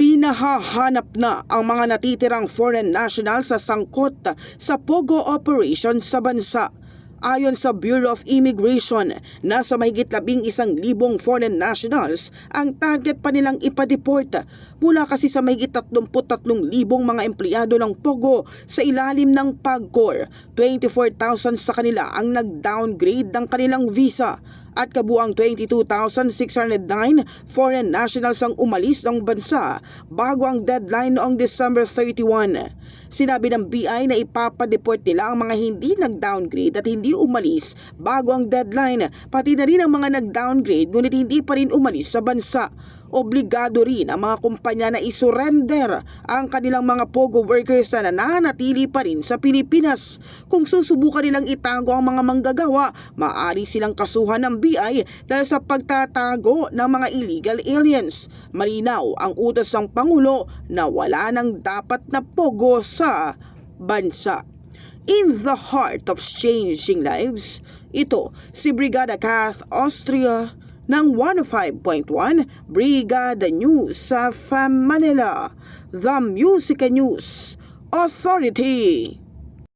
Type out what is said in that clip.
Pinahahanap na ang mga natitirang foreign national sa sangkot sa Pogo operation sa bansa. Ayon sa Bureau of Immigration, nasa mahigit labing isang libong foreign nationals ang target pa nilang ipadeport mula kasi sa mahigit 33 libong mga empleyado ng Pogo sa ilalim ng PAGCOR. 24,000 sa kanila ang nag-downgrade ng kanilang visa at kabuang 22,609 foreign nationals ang umalis ng bansa bago ang deadline noong December 31. Sinabi ng BI na ipapadeport nila ang mga hindi nag-downgrade at hindi umalis bago ang deadline, pati na rin ang mga nag-downgrade ngunit hindi pa rin umalis sa bansa. Obligado rin ang mga kumpanya na isurrender ang kanilang mga POGO workers na nananatili pa rin sa Pilipinas. Kung susubukan nilang itago ang mga manggagawa, maaari silang kasuhan ng BI dahil sa pagtatago ng mga illegal aliens. Malinaw ang utos ng Pangulo na wala nang dapat na POGO sa bansa. In the heart of changing lives, ito si Brigada Kath Austria ng 105.1 Brigada News sa FAM Manila, The Music News Authority.